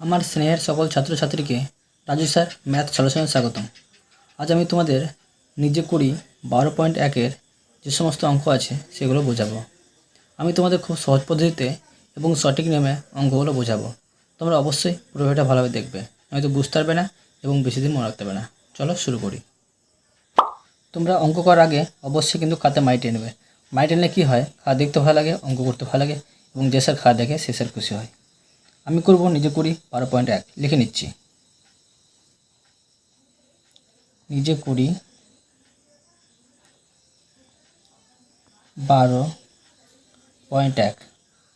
আমার স্নেহের সকল ছাত্রছাত্রীকে রাজু স্যার, ম্যাথ সলিউশনে স্বাগতম। আজ আমি তোমাদের নিজে করি বারো পয়েন্ট একের যে সমস্ত অঙ্ক আছে সেগুলো বোঝাবো। আমি তোমাদের খুব সহজ পদ্ধতিতে এবং সঠিক নিয়মে অঙ্কগুলো বোঝাবো। তোমরা অবশ্যই পুরো ভিডিওটা ভালোভাবে দেখবে, নয়তো বুঝতে পারবে না এবং বেশি দিন মনে রাখতে পারবে না। চলো শুরু করি। তোমরা অঙ্ক করার আগে অবশ্যই কিন্তু খাতে মাইটে নেবে। মাইটে নিলে কী হয়? খাতা দেখতে ভালো লাগে, অঙ্ক করতে ভালো লাগে এবং যে স্যার খাতা দেখে সে স্যার খুশি হয়। আমি করব, নিজে করি, বারো পয়েন্ট এক, লিখে নিচ্ছি। নিজে করি, বারো পয়েন্ট এক।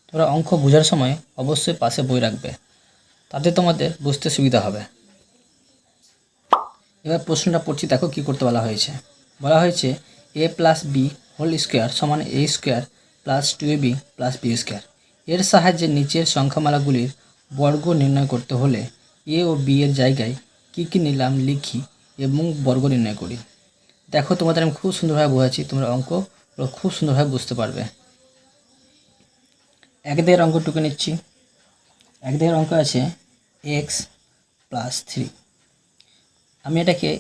তোমরা অঙ্ক বোঝার সময় অবশ্যই পাশে বই রাখবে, তাতে তোমাদের বুঝতে সুবিধা হবে। এবার প্রশ্নটা পড়ছি, দেখো কী করতে বলা হয়েছে। বলা হয়েছে, A plus B whole square সমান A square plus two A B plus B square. এর সাহায্যে নিচের সংখ্যামালাগুলির বর্গ নির্ণয় করতে হলে এ ও বি এর জায়গায় কী কী নিলাম লিখি এবং বর্গ নির্ণয় করি। দেখো তোমাদের আমি খুব সুন্দরভাবে বোঝাচ্ছি, তোমরা অঙ্ক খুব সুন্দরভাবে বুঝতে পারবে। এক দিকের অঙ্ক টুকে নিচ্ছি। এক দিকের অঙ্ক আছে এক্স প্লাস থ্রি আমি এটাকে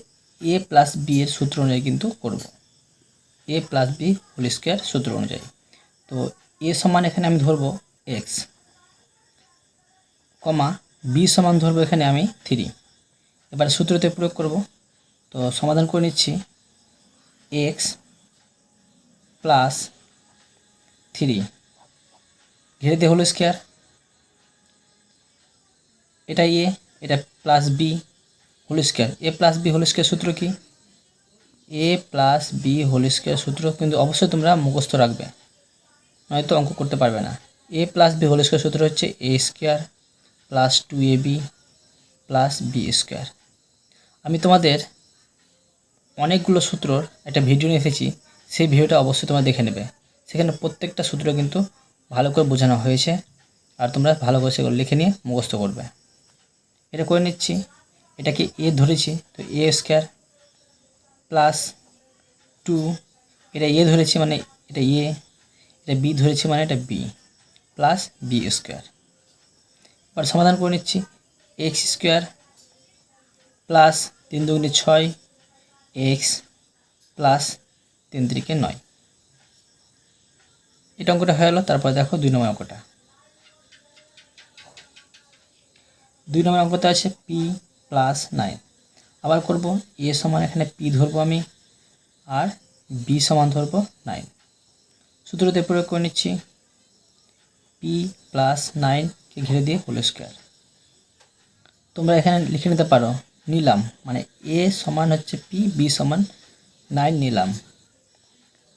এ প্লাস বি এর সূত্র অনুযায়ী কিন্তু করব। A plus B whole square সূত্র অনুযায়ী। তো এ সমান এখানে আমি ধরবো এক্স কমা বি সমান ধরবো এখানে আমি থ্রি এবার সূত্রতে প্রয়োগ করব। তো সমাধান করে নিচ্ছি। এক্স প্লাস থ্রি ঘিরে দিয়ে হোল স্কোয়ার এটা এ এটা plus B whole square A plus B whole square সূত্র কি? A plus B whole square সূত্র। কিন্তু অবশ্যই তোমরা মুখস্থ রাখবে। নয়তো অঙ্ক করতে পারবে না। A plus B whole square সূত্র হচ্ছে A square plus two A B plus B square আমি তোমাদের অনেকগুলো সূত্রর একটা ভিডিও নিয়ে এসেছি, সেই ভিডিওটা অবশ্যই তোমরা দেখে নেবে। সেখানে প্রত্যেকটা সূত্র কিন্তু ভালো করে বোঝানো হয়েছে আর তোমরা ভালো করে সেগুলো লিখে নিয়ে মুখস্থ করবে। এটা করে নিচ্ছি। এটাকে এ ধরেছি, তো এ স্কোয়ার প্লাস টু এটা এ ধরেছি মানে এটা এ এটা বি ধরেছি মানে এটা বি প্লাস বি স্কোয়ার। এবার সমাধান করে নিচ্ছি। এক্স স্কোয়ার প্লাস তিন দুগুণে ছয় এক্স প্লাস তিন তিরিকে নয়। এটা অঙ্কটা হয়ে গেলো, তারপর দেখো দুই নম্বর অঙ্কটা। দুই নম্বর অঙ্কতে আছে পি প্লাস নাইন আবার করব এ সমান এখানে পি ধরবো আমি, আর বি সমান ধরবো নাইন সূত্রতে প্রয়োগ করে নিচ্ছি পি প্লাস নাইনকে ঘিরে দিয়ে হোল স্কোয়ার তোমরা এখানে লিখে নিতে পারো, নিলাম। মানে এ সমান হচ্ছে পি বি সমান নাইন নিলাম।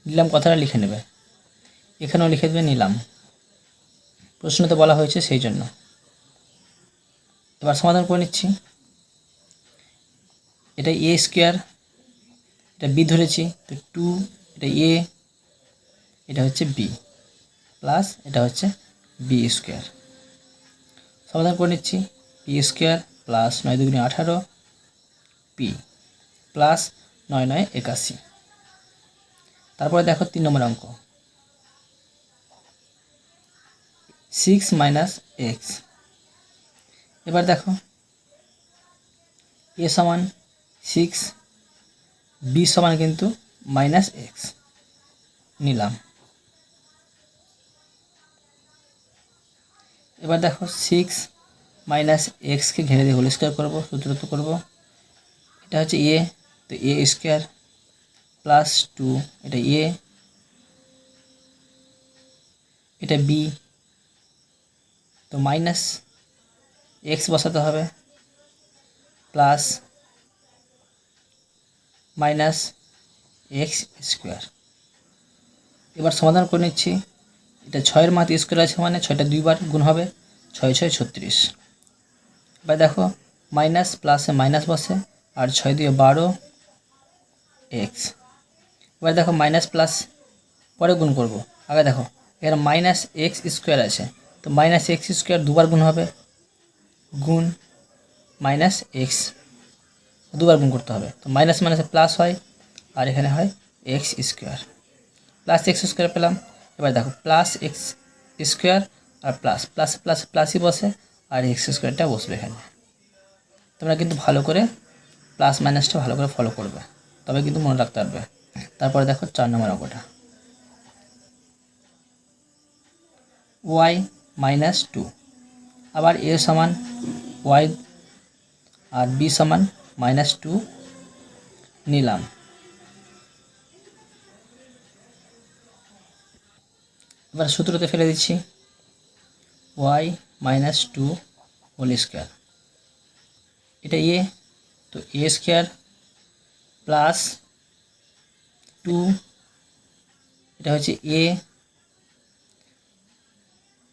নিলাম কথাটা লিখে নেবে। এখানেও লিখে দেবে নিলাম। প্রশ্নতে বলা হয়েছে সেই জন্য। এবার সমাধান করে নিচ্ছি। এটা এ স্কোয়ার এটা বি ধরেছি, তো টু এটা এ এটা হচ্ছে বি প্লাস এটা হচ্ছে বি স্কোয়ার সমাধান করে নিচ্ছি পি স্কোয়ার প্লাস নয় দুগুণে আঠারো পি প্লাস নয় নয় একাশি। তারপরে দেখো তিন নম্বর অঙ্ক। সিক্স মাইনাস এক্স এবার দেখো এ সমান সিক্স বি সমান কিন্তু মাইনাস এক্স নিলাম। এবার দেখো সিক্স মাইনাস এক্সকে ঘিরে দিয়ে হোল স্কোয়ার করব সূত্রত করব। এটা হচ্ছে এ তো এ স্কোয়ার প্লাস টু এটা এ এটা বি তো মাইনাস এক্স বসাতে হবে প্লাস মাইনাস এক্স স্কোয়ার এবার সমাধান করে নিচ্ছি। এটা ছয়ের মাত স্কোয়ার আছে মানে ছয়টা দুইবার গুণ হবে ছয় ছয়, ছত্রিশ। এবার দেখো মাইনাস প্লাসে মাইনাস বসে, আর ছয় দিয়ে বারো এক্স এবার দেখো মাইনাস প্লাস পরে গুণ করব। আগে দেখো এখানে মাইনাস এক্স স্কোয়ার আছে, তো মাইনাস এক্স স্কোয়ার দুবার গুণ হবে, গুণ মাইনাস এক্স দুবার গুণ করতে হবে। তো মাইনাস মাইনাসে প্লাস হয়, আর এখানে হয় X square plus X square পেলাম এবার দেখো প্লাস এক্স স্কোয়ার আর প্লাস প্লাস প্লাস প্লাসই বসে, আর এক্স স্কোয়ারটা বসবে এখানে। তোমরা কিন্তু ভালো করে প্লাস মাইনাসটা ভালো করে ফলো করবে। তবে কিন্তু মনে রাখতে পারবে তারপরে দেখো চার নম্বর অঙ্কটা। ওয়াই মাইনাস টু আবার এ সমান ওয়াই আর বি সমান মাইনাস টু নিলাম। এবার সূত্রতে ফেলে দিচ্ছি। Y minus two whole square এটা এ তো এ স্কোয়ার প্লাস টু এটা হচ্ছে এ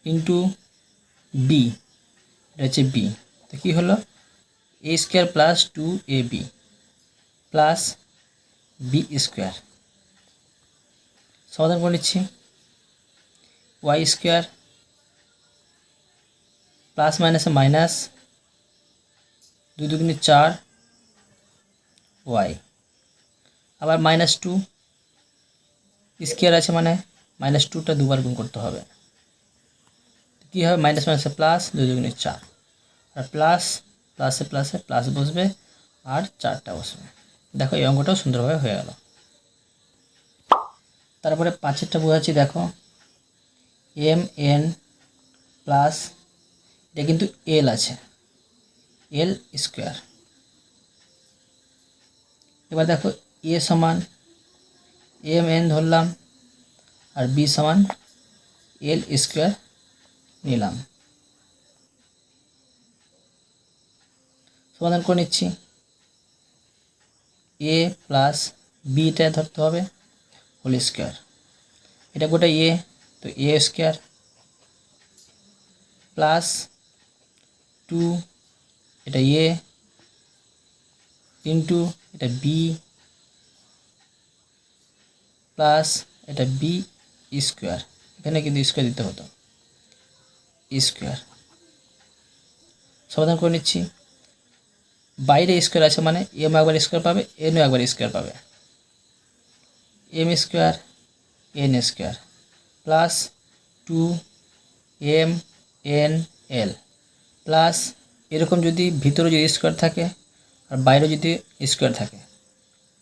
ইন্টু বি এটা হচ্ছে বি তো কী হলো? A square plus two A B plus B square সমাধান করে নিচ্ছি। ওয়াই স্কোয়ার প্লাস মাইনাসে মাইনাস দুই দুগুণে চার ওয়াই আবার মাইনাস টু স্কোয়ার আছে মানে মাইনাস টুটা দুবার গুণ করতে হবে। কী হবে? মাইনাস মাইনাসে প্লাস দুই দুগুণে চার। আর প্লাস প্লাসে প্লাসে প্লাস বসবে, আর চারটা বসবে। দেখো এই অঙ্কটাও সুন্দরভাবে হয়ে গেল। তারপরে পাঁচেরটা বোঝাচ্ছি, দেখো। এম এন প্লাস এটা কিন্তু এল আছে। এল স্কোয়ার এবার দেখো এ সমান এম এন ধরলাম, আর বি সমান এল স্কোয়ার নিলাম। সমাধান করে নিচ্ছি। এ প্লাস বিটা ধরতে হবে হোল স্কোয়ার এটা গোটা এ তো এ স্কোয়ার প্লাস টু এটা এ ইন্টু এটা বি প্লাস এটা বি স্কোয়ার এখানে কিন্তু স্কোয়ার দিতে হতো। স্কোয়ার সমাধান করে নিচ্ছি। বাইরে স্কোয়ার আছে মানে এম একবার স্কোয়ার পাবে এনও একবার স্কোয়ার পাবে। M square N square plus two M N L. Plus এরকম যদি ভিতরে যদি স্কোয়ার থাকে আর বাইরে যদি স্কোয়ার থাকে।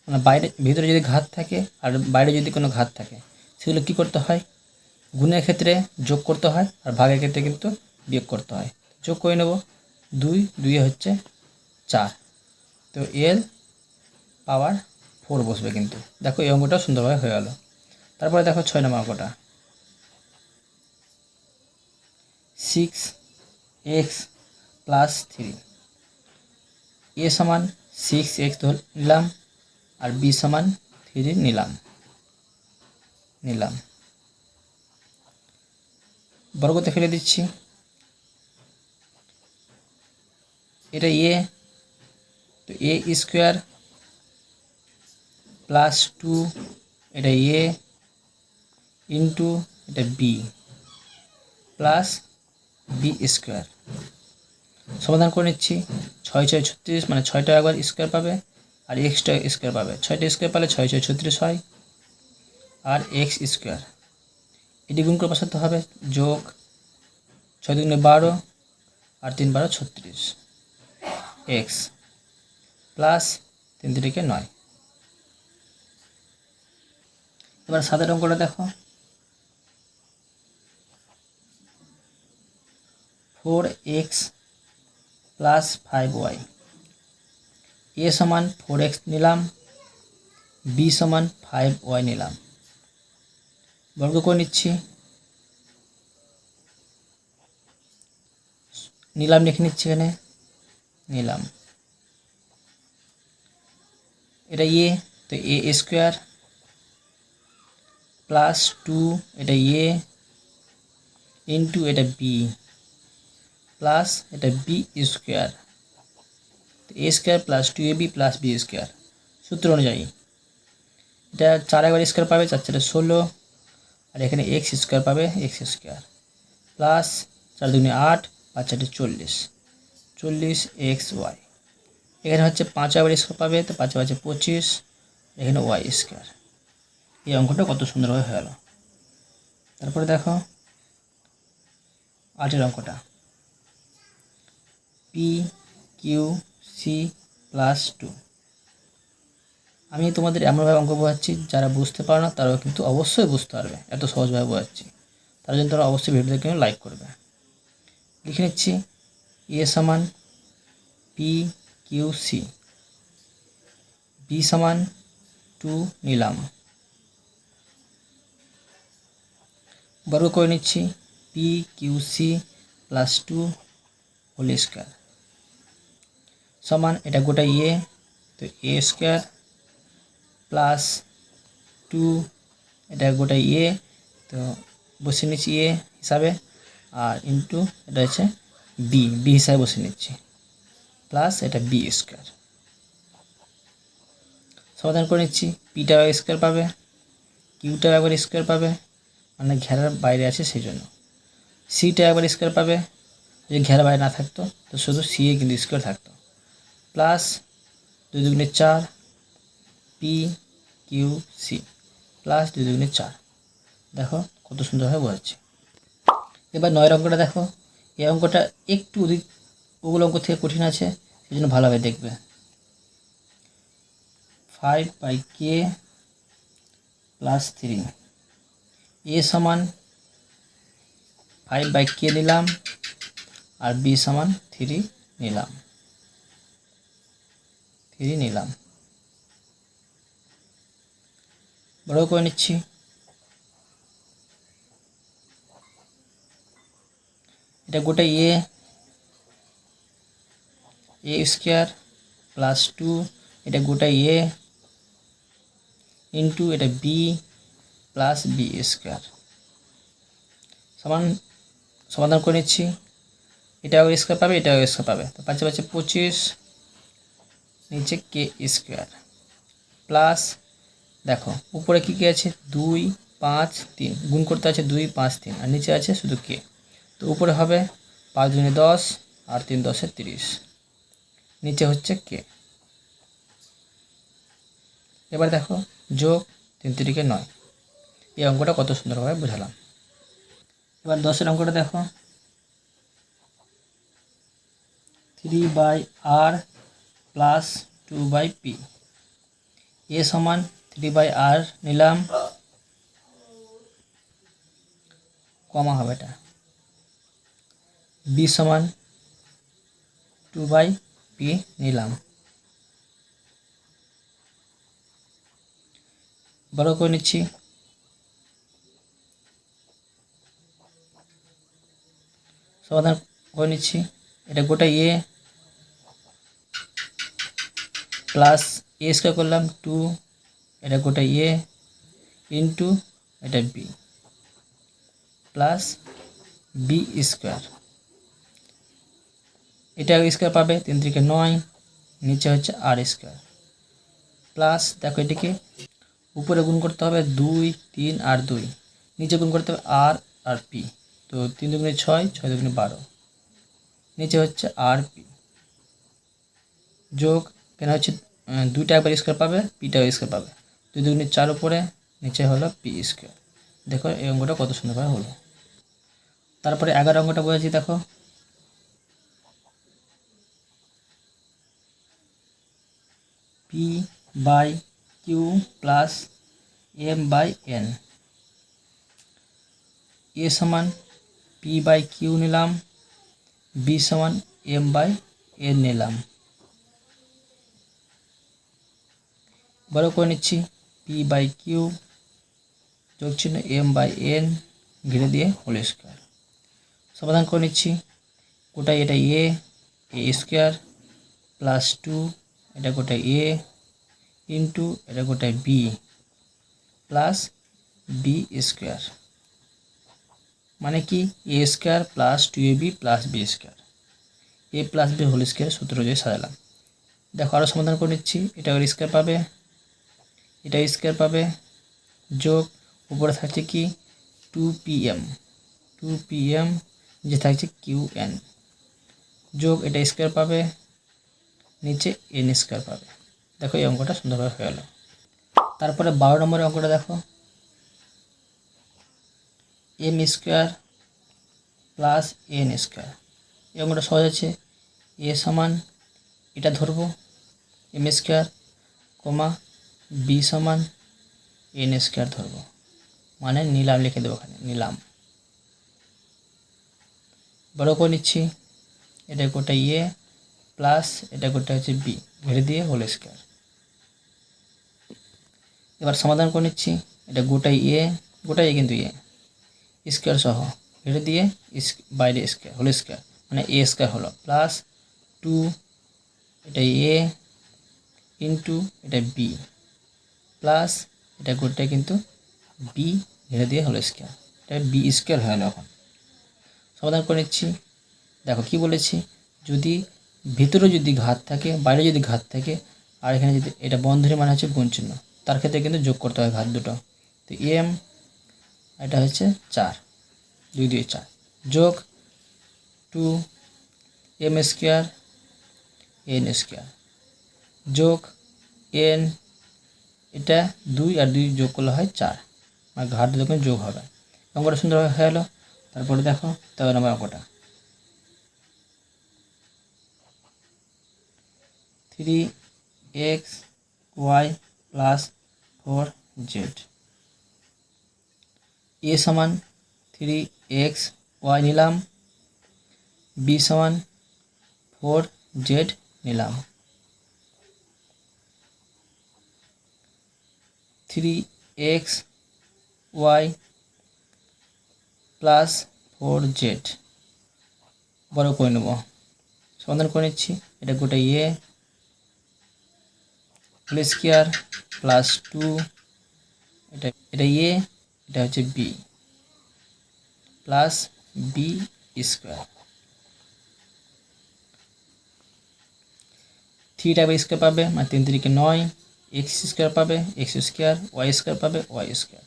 মানে বাইরে, ভিতরে যদি ঘাত থাকে আর বাইরে যদি কোনো ঘাত থাকে, সেগুলো কী করতে হয়? গুণের ক্ষেত্রে যোগ করতে হয় আর ভাগের ক্ষেত্রে কিন্তু বিয়োগ করতে হয়। যোগ করে নেব দুই দুই হচ্ছে চার। তো এল পাওয়ার ফোর বসবে কিন্তু। দেখো এই অঙ্কটাও সুন্দরভাবে হয়ে গেল। তারপরে দেখো ছয় নম্বর অঙ্কটা। Six X plus three A সমান সিক্স এক্স ধর নিলাম, আর বি সমান থ্রি নিলাম নিলাম। বর্গতে ফেলে দিচ্ছি। এটা এ তো এ স্কোয়ার প্লাস টু এটা এ ইন্টু এটা বি প্লাস বি স্কোয়ার সমাধান করে নিচ্ছি। ছয় ছয় ছত্রিশ মানে ছয়টা একবার স্কোয়ার পাবে, আর এক্সটা স্কোয়ার পাবে। ছয়টা স্কোয়ার পালে ছয় ছয় ছত্রিশ হয়, আর এক্স স্কোয়ার এটি গুণ করে বসাতে হবে, যোগ ছয় দুগুণে বারো, আর তিন বারো ছত্রিশ। এক্স প্লাস তিন তিরিকে নয়। এবার সাতের অঙ্কটা দেখো। Four X plus five Y. A সমান ফোর এক্স নিলাম, বি সমান ফাইভ ওয়াই নিলাম। বর্গ করে নিচ্ছি। নিলাম, লিখে নিচ্ছি এখানে। নিলাম। এটা এ, তো এ স্কোয়ার প্লাস টু, এটা এ, ইন্টু এটা বি। প্লাস এটা B square A square plus two A B plus B square সূত্র অনুযায়ী। এটা চার একবার স্কোয়ার পাবে, চার চারে ষোলো। আর এখানে এক্স স্কোয়ার পাবে এক্স স্কোয়ার প্লাস চার দুগুণে আট, পাঁচ চারটে চল্লিশ। চল্লিশ এক্স ওয়াই। এখানে হচ্ছে পাঁচ একবার স্কোয়ার পাবে, তো পাঁচে পাঁচে পঁচিশ। এখানে ওয়াই স্কোয়ার এই অঙ্কটা কত সুন্দরভাবে হয়ে গেল। তারপরে দেখো, আটের অঙ্কটা। P Q C plus two আমি তোমাদের এমনভাবে অঙ্ক বোঝাচ্ছি, যারা বুঝতে পারো না, তারাও কিন্তু অবশ্যই বুঝতে পারবে। এত সহজভাবে বোঝাচ্ছি। তার জন্য তারা অবশ্যই ভিডিওতে কিন্তু লাইক করবে। লিখে নিচ্ছি এ সমান পি কিউ সি বি সমান টু নিলাম। বর্গ করে নিচ্ছি P Q C plus two whole square সমান, এটা গোটা ইয়ে তো এ স্কোয়ার প্লাস টু এটা গোটা ইয়ে তো বসে নিচ্ছি ইয়ে হিসাবে, আর ইন্টু এটা হচ্ছে বি বি হিসাবে বসে নিচ্ছি প্লাস এটা বি স্কোয়ার সমাধান করে নিচ্ছি পিটা স্কোয়ার পাবে কিউটা একবার স্কোয়ার পাবে মানে ঘেরার বাইরে আছে সেই জন্য সিটা একবার স্কোয়ার পাবে, যদি ঘেরার বাইরে না থাকতো, তো শুধু সি এ কিন্তু স্কোয়ার থাকতো। প্লাস দুই দুগুণে চার পি কিউ সি প্লাস দুই দুগুণে চার। দেখো কত সুন্দরভাবে বোঝাচ্ছি। এবার নয়ের অঙ্কটা দেখো। এই অঙ্কটা একটু অধিক ওগুলো অঙ্ক থেকে কঠিন আছে সেই জন্য ভালোভাবে দেখবে। Five by K plus three A সমান ফাইভ বাই কে নিলাম, আর বি সমান থ্রি নিলাম। থ্রি নিলাম। বড় করে নিচ্ছি। এটা গোটা A A square plus two এটা গোটা এ ইন্টু এটা বি প্লাস বি স্কোয়ার সমান, সমাধান করে নিচ্ছি। এটাও স্কোয়ার পাবে এটাও স্কোয়ার পাবে। তো পাঁচে পাঁচে পঁচিশ। নিচে কে স্কোয়ার প্লাস দেখো, উপরে কী কী আছে? দুই, পাঁচ, তিন। গুণ করতে আছে দুই, পাঁচ, তিন। আর নিচে আছে শুধু কে তো উপরে হবে পাঁচ দুনে দশ আর তিন দশে তিরিশ। নিচে হচ্ছে কে এবার দেখো, যোগ তিন তিরিকে নয়। এই অঙ্কটা কত সুন্দরভাবে বোঝালাম। এবার দশের অঙ্কটা দেখো। Three by R plus two by P. A সমান থ্রি বাই আর নিলাম। কমা হবে এটা। বি সমান টু বাই পি নিলাম। বড় করে নিচ্ছি। সমাধান করে নিচ্ছি। এটা গোটা এ প্লাস এ স্কোয়ার করলাম টু এটা গোটা এ ইন্টু এটা বি প্লাস বি স্কোয়ার এটা স্কোয়ার পাবে তিন থেকে নয়, নিচে হচ্ছে আর স্কোয়ার প্লাস দেখো এটিকে উপরে গুণ করতে হবে দুই, তিন আর দুই। নিচে গুণ করতে হবে আর আর পি তো তিন দুগুণে ছয় ছয় দুগুণে বারো। নিচে হচ্ছে আর পি যোগ কেন হচ্ছে দুইটা একবার স্কোয়ার পাবে পিটাও স্কোয়ার পাবে। দুই দুগুণে চার উপরে, নিচে হলো পি স্কোয়ার দেখো এই অঙ্কটা কত সুন্দরভাবে হলো। তারপরে এগারো অঙ্কটা বলেছি, দেখো। P by Q plus M by N A সমান পি বাই কিউ নিলাম বি সমান এম বাই এন নিলাম। বড় করে নিচ্ছি। পি বাই কিউ যোগ চিহ্ন এম বাই এন ঘিরে দিয়ে হোল স্কোয়ার সমাধান করে নিচ্ছি। গোটাই এটা A A square plus two এটা গোটাই এ ইন্টু এটা গোটাই বি প্লাস বি স্কোয়ার মানে কি? A square plus two A B plus B square A plus B whole square সূত্র দিয়ে সাজালাম। দেখো আরও সমাধান করে নিচ্ছি। এটা স্কোয়ার পাবে। এটা স্কোয়ার পাবে যোগ উপরে থাকছে কি? Two P M two P M যে থাকছে কিউ এন যোগ এটা স্কোয়ার পাবে, নিচে এন স্কোয়ার পাবে। দেখো এই অঙ্কটা সুন্দরভাবে হয়ে গেল। তারপরে বারো নম্বরের অঙ্কটা দেখো। M square plus N square এই অঙ্কটা সহজ আছে। এ সমান, এটা ধরবো। এম স্কোয়ার কমা বি সমান এন স্কোয়ার ধরবো। মানে নিলাম লিখে দেবো ওখানে নিলাম। বড় করে নিচ্ছি। এটা গোটা ইয়ে প্লাস এটা গোটা হচ্ছে বি ঘেরে দিয়ে হোল স্কোয়ার এবার সমাধান করে নিচ্ছি। এটা গোটাই এ গোটাই কিন্তু ইয়ে স্কোয়ার সহ ঘেরে দিয়ে বাইরে স্কোয়ার হোল স্কোয়ার মানে এ স্কোয়ার হলো প্লাস টু এটা এ ইন্টু এটা বি প্লাস এটা গোটাই কিন্তু বি ঘেরে দিয়ে হলো স্কোয়ার এটা বি স্কোয়ার হয়ে গেলো এখন। সমাধান করে নিচ্ছি। দেখো কি বলেছি? যদি ভিতরে যদি ঘাত থাকে, বাইরে যদি ঘাত থাকে, আর এখানে যদি এটা বন্ধনী মানে হচ্ছে গুণ চিহ্ন, তার ক্ষেত্রে কিন্তু যোগ করতে হয় ঘাত দুটো। তো এম এটা হচ্ছে চার। দুই দুই চার। যোগ two M square N square যোগ এন এটা দুই আর দুই যোগ করলে হয় চার। মানে ঘাট যখন যোগ হবে। অঙ্কটা সুন্দরভাবে হয়ে গেলো। তারপরে দেখো তেরো নম্বর অঙ্কটা। Three X Y plus four Z A সমান থ্রি এক্স ওয়াই নিলাম। বি সমান ফোর জেড নিলাম। Three X Y plus four Z বড় করে নেব। সমাধান করে নিচ্ছি। এটা গোটা ইয়ে হোল স্কোয়ার প্লাস টু এটা এটা ইয়ে এটা হচ্ছে B plus B square three টাইপের স্কোয়ার পাবে মানে তিন তিরিকে নয়। এক্স স্কোয়ার পাবে এক্স স্কোয়ার ওয়াই স্কোয়ার পাবে ওয়াই স্কোয়ার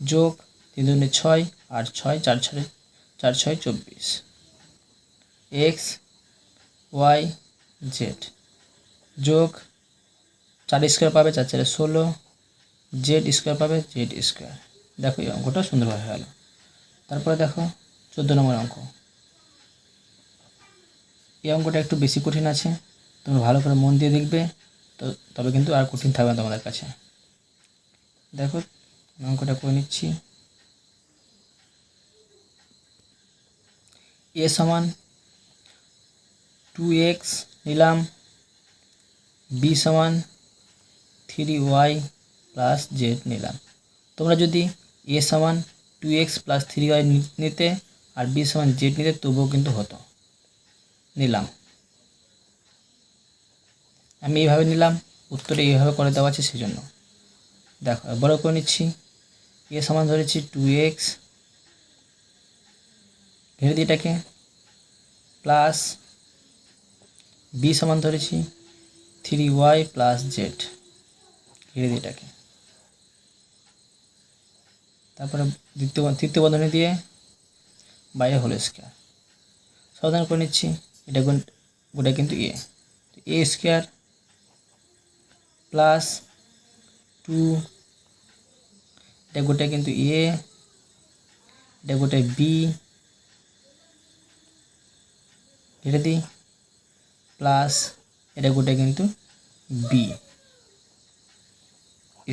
যোগ তিন দুগুণে ছয়, আর ছয়, চার ছয় চার ছয়, চব্বিশ। এক্স ওয়াই জেড যোগ চার স্কোয়ার পাবে, চার চারে ষোলো। জেড স্কোয়ার পাবে জেড স্কোয়ার দেখো এই অঙ্কটা সুন্দরভাবে গেল। তারপরে দেখো চোদ্দ নম্বর অঙ্ক। এই অঙ্কটা একটু বেশি কঠিন আছে, তোমরা ভালো করে মন দিয়ে দেখবে। তো তবে কিন্তু আর কঠিন থাকবে না তোমাদের কাছে। দেখো, অঙ্কটা করে নিচ্ছি। এ সমান টু এক্স নিলাম বি সমান থ্রি ওয়াই প্লাস জেড নিলাম। তোমরা যদি এ সমান two X plus three Y নিতে আর বি সমান জেড নিতে, তবুও কিন্তু হতো। নিলাম। আমি এইভাবে নিলাম, উত্তরে এইভাবে করে দেওয়া আছে সেই জন্য দেখো বড় করে নিচ্ছি। এ সমান ধরেছি টু এক্স ঘিরে দিই এটাকে প্লাস বি সমান ধরেছি থ্রি ওয়াই প্লাস জেড ঘিরে দিই এটাকে। তারপরে দ্বিতীয় তৃতীয় বন্ধনী দিয়ে বাইরে হলো স্কোয়ার সাবধান করে নিচ্ছি, এটা গুণ- গোটা কিন্তু A A square plus two এটা গোটা কিন্তু এ এটা গোটা বি এটা দিই প্লাস এটা গোটা কিন্তু বি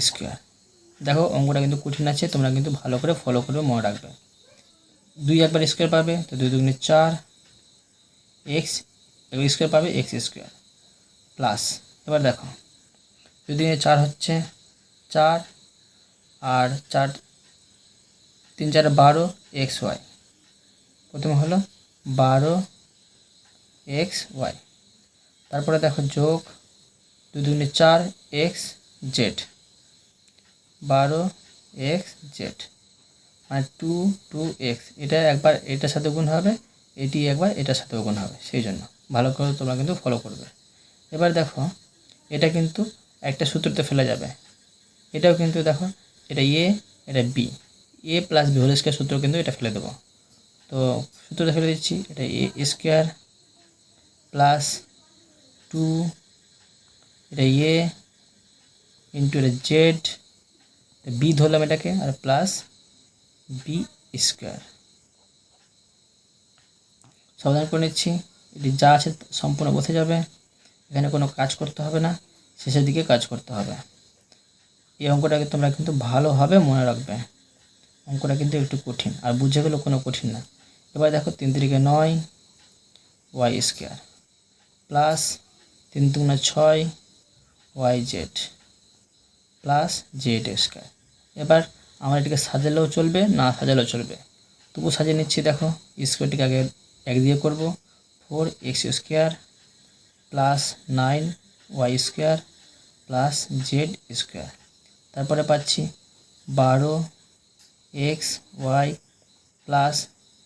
স্কোয়ার দেখো, অঙ্কটা কিন্তু কঠিন আছে, তোমরা কিন্তু ভালো করে ফলো করে মনে রাখবে। দুই একবার স্কোয়ার পাবে, তো দুই দুগুণে চার এক্স এবার স্কোয়ার পাবে এক্স স্কোয়ার প্লাস এবার দেখো। যদি চার হচ্ছে, চার আর চার, তিন চার বারো, এক্স ওয়াই। প্রথমে হলো বারো, এক্স ওয়াই। তারপরে দেখো যোগ দুই দুগুণে চার, এক্স জেড। বারো, এক্স জেড। মানে টু টু, এক্স। এটা একবার এটার সাথে গুণ হবে, এটি একবার এটার সাথে গুণ হবে, সেই জন্য। ভালো করে তোমরা কিন্তু ফলো করবে। এবার দেখো, এটা কিন্তু একটা সূত্রতে ফেলে যাবে। এটাও কিন্তু দেখো, এটা এ এটা B A plus B whole square সূত্র কিন্তু এটা ফেলে দেবো। তো সূত্রটা ফেলে দিচ্ছি, এটা এ স্কোয়ার প্লাস টু এটা এ ইন্টু এটা জেড বি ধরলাম এটাকে, আর প্লাস বি স্কোয়ার সমাধান করে নিচ্ছি, এটি যা আছে সম্পূর্ণ বসে যাবে, এখানে কোনো কাজ করতে হবে না। শেষের দিকে কাজ করতে হবে। এই অঙ্কটাকে তোমরা কিন্তু ভালোভাবে মনে রাখবে। অঙ্কটা কিন্তু একটু কঠিন, আর বুঝে গেলেও কোনো কঠিন না। এবার দেখো তিন তিরিকে নয়, ওয়াই স্কোয়ার, প্লাস তিন দুগুণে ছয়, Y Z, plus Z square. এবার আমার এটাকে সাজালেও চলবে, না সাজালেও চলবে। তবু সাজিয়ে নিচ্ছি, দেখো স্কোয়ারটিকে আগে এক দিয়ে করব। Four X square, plus nine, Y square plus Z square তারপরে পাচ্ছি বারো এক্স ওয়াই প্লাস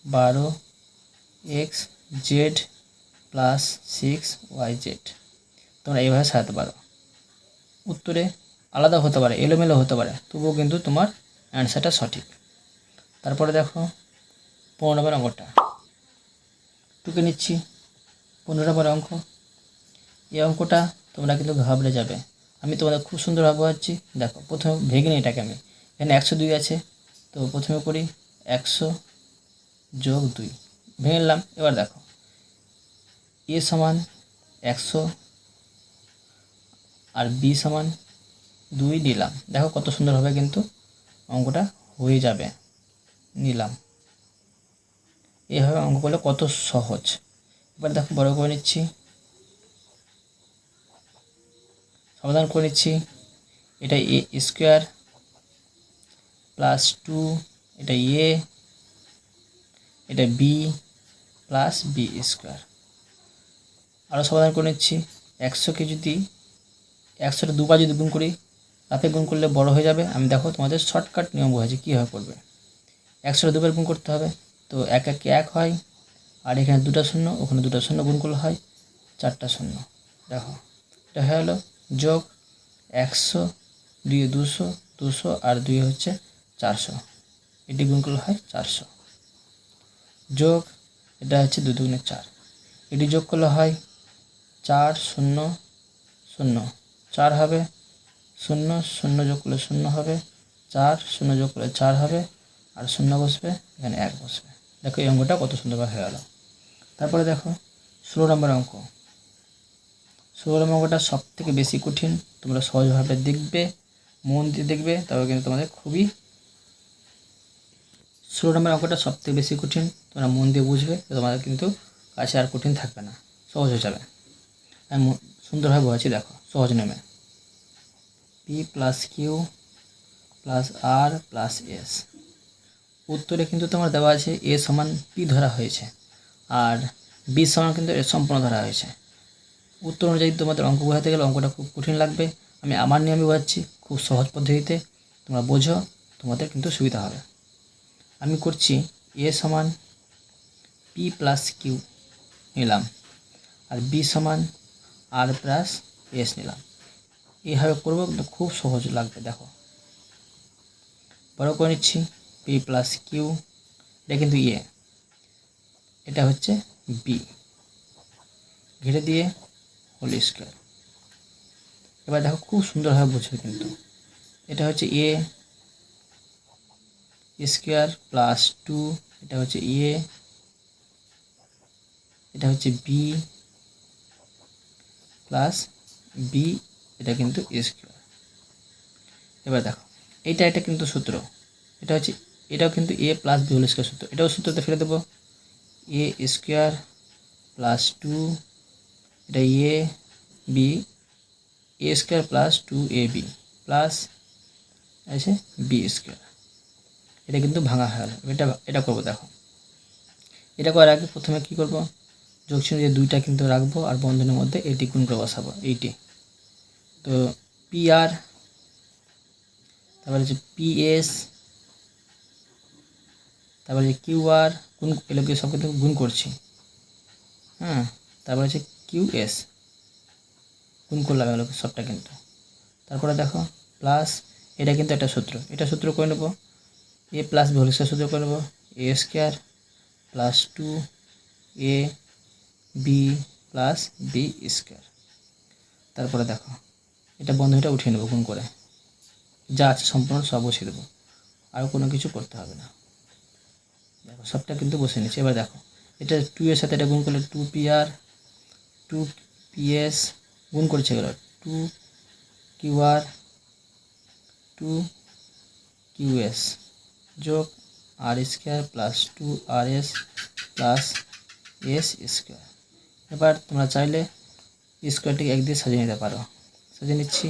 বারো X Z plus six Y Z. তোমরা এইভাবে সাজাতে পারো। উত্তরে আলাদা হতে পারে, এলোমেলো হতে পারে, তবুও কিন্তু তোমার অ্যান্সারটা সঠিক। তারপরে দেখো পনেরো নম্বর অঙ্কটা। টুকে নিচ্ছি পনেরো নম্বর অঙ্ক। এই অঙ্কটা তোমরা কিন্তু ঘাবড়ে যাবে। আমি তোমাদের খুব সুন্দরভাবে বোঝাচ্ছি দেখো, প্রথমে ভেঙে নিই এটাকে আমি। এখানে একশো দুই আছে, তো প্রথমে করি একশো যোগ দুই। ভেঙে নিলাম, এবার দেখো। এ সমান একশো আর বি সমান দুই নিলাম। দেখো কত সুন্দরভাবে কিন্তু অঙ্কটা হয়ে যাবে। নিলাম। এইভাবে অঙ্ক করলে কত সহজ। এবার দেখো বড় করে নিচ্ছি। সমাধান করে নিচ্ছি। এটা এ স্কোয়ার প্লাস টু, এটা এ, এটা বি প্লাস বি স্কোয়ার। আরও সমাধান করে নিচ্ছি। একশোকে যদি একশোটা দুবার যদি গুণ করি, তাতে গুণ করলে বড় হয়ে যাবে। আমি দেখো তোমাদের শর্টকাট নিয়ম বোঝাচ্ছি কীভাবে করবে। একশোটা দুবার গুণ করতে হবে, তো এক একে এক হয়, আর এখানে দুটো শূন্য, ওখানে দুটো শূন্য গুণ করলে হয় চারটা শূন্য। দেখো, এটা হয়ে গেলো। যোগ একশো, দুই দুশো দুশো আর দুই হচ্ছে চারশো। এটি গুণ করলে হয় চারশো। যোগ, এটা হচ্ছে দু দুগুণে চার। এটি যোগ করলে হয় চার শূন্য শূন্য। চার হবে শূন্য শূন্য যোগ করলে শূন্য হবে। চার শূন্য যোগ করলে চার হবে আর শূন্য বসবে, এখানে এক বসবে। দেখো এই অঙ্কটা কত সুন্দরভাবে হয়ে গেল। তারপরে দেখো, ষোলো নম্বর অঙ্ক। অঙ্কটা সব থেকে বেশি কঠিন। তোমরা সহজভাবে দেখবে, মন দিয়ে দেখবে তবে কিন্তু তোমাদের খুবই ষোলো নম্বর অঙ্কটা সব থেকে বেশি কঠিন। তোমরা মন দিয়ে বুঝবে তোমাদের কিন্তু কাছে আর কঠিন থাকবে না, সহজ হয়ে যাবে। আমি সুন্দরভাবে বোঝাচ্ছি, দেখো, সহজ নেমে। P plus Q plus R plus S উত্তরে কিন্তু তোমার দেওয়া আছে এ সমান পি ধরা হয়েছে, আর বি সমান কিন্তু সম্পূর্ণ ধরা হয়েছে। উত্তর অনুযায়ী তোমাদের অঙ্ক বোঝাতে গেলে অঙ্কটা খুব কঠিন লাগবে। আমি আমার নিয়মে বোঝাচ্ছি, খুব সহজ পদ্ধতিতে। তোমরা বোঝো, তোমাদের কিন্তু সুবিধা হবে। আমি করছি এ সমান পি প্লাস কিউ নিলাম, আর বি সমান আর প্লাস এস নিলাম। এইভাবে করব কিন্তু খুব সহজ লাগবে, দেখো। বড় করে নিচ্ছি পি প্লাস কিউ এটা কিন্তু ইয়ে এটা হচ্ছে বি ঘিরে দিয়ে হোল স্কোয়ার এবার দেখো খুব সুন্দরভাবে বুঝবে কিন্তু। এটা হচ্ছে এ স্কোয়ার প্লাস টু, এটা হচ্ছে এ এটা হচ্ছে বি প্লাস বি এটা কিন্তু স্কোয়ার। এবার দেখো, এইটা এটা কিন্তু সূত্র। এটা হচ্ছে, এটাও কিন্তু A plus B whole square সূত্র। এটাও সূত্রতে ফেলে দেবো। এ স্কোয়ার প্লাস টু এটা A B A square plus two A B plus আছে বি স্কোয়ার এটা কিন্তু ভাঙা হয়ে গেল। এটা এটা করব, দেখো। এটা করার আগে প্রথমে কী করব? যোগ চিহ্ন দিয়ে দুইটা কিন্তু রাখব আর বন্ধনের মধ্যে এটি গুণ করে বসাবো এইটি তো পি আর তারপরে হচ্ছে পি এস তারপরে কিউ আর গুণ এগুলোকে সব কিন্তু গুণ করছি। হ্যাঁ তারপরে হচ্ছে কিউ এস গুণ করলাম এগুলোকে সবটা কিন্তু। তারপরে দেখো প্লাস এটা কিন্তু একটা সূত্র। এটা সূত্র করে নেব। A plus B whole square সূত্র করে নেব। A square plus two A B plus B square তারপরে দেখো, এটা বন্ধনীটা উঠিয়ে নেব গুণ করে। যা আছে সম্পূর্ণ সব বসিয়ে দেবো। আর কোনো কিছু করতে হবে না। দেখো, সবটা কিন্তু বসে নিচ্ছে। এবার দেখো, এটা টু এর সাথে এটা গুণ করলে two P R two PS গুণ করছে গেল two Q R two QS যোগ R square plus two R S plus S square এবার তোমরা চাইলে স্কোয়ারটিকে এক দিয়ে সাজিয়ে নিতে পারো। সাজিয়ে নিচ্ছি।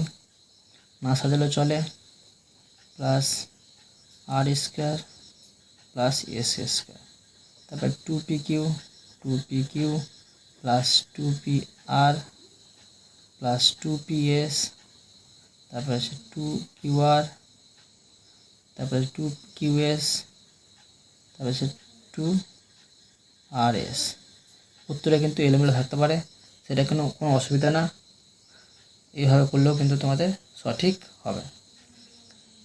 না সাজালেও চলে। Plus R square plus S square তারপর two P Q two P Q plus two P R plus two P S তারপরে আছে টু কিউ আর তারপরে টু কিউ এস তারপরে আছে টু আর এস উত্তরে কিন্তু এলোমেলো থাকতে পারে, সেটা কোনো কোনো অসুবিধা না। এইভাবে করলেও কিন্তু তোমাদের সঠিক হবে।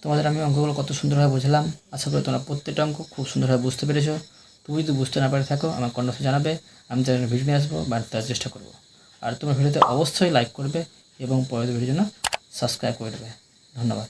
তোমাদের আমি অঙ্কগুলো কত সুন্দরভাবে বুঝলাম, আশা করি তোমরা প্রত্যেকটা অঙ্ক খুব সুন্দরভাবে বুঝতে পেরেছ। তুমি যদি বুঝতে না পারে থাকো, আমার কন্যাসে জানাবে, আমি তাদের ভিডিও নিয়ে আসব বা তার চেষ্টা করব। আর তোমার ভিডিওতে অবশ্যই লাইক করবে এবং পরের ভিডিওর জন্য সাবস্ক্রাইব করে দেবে। ধন্যবাদ।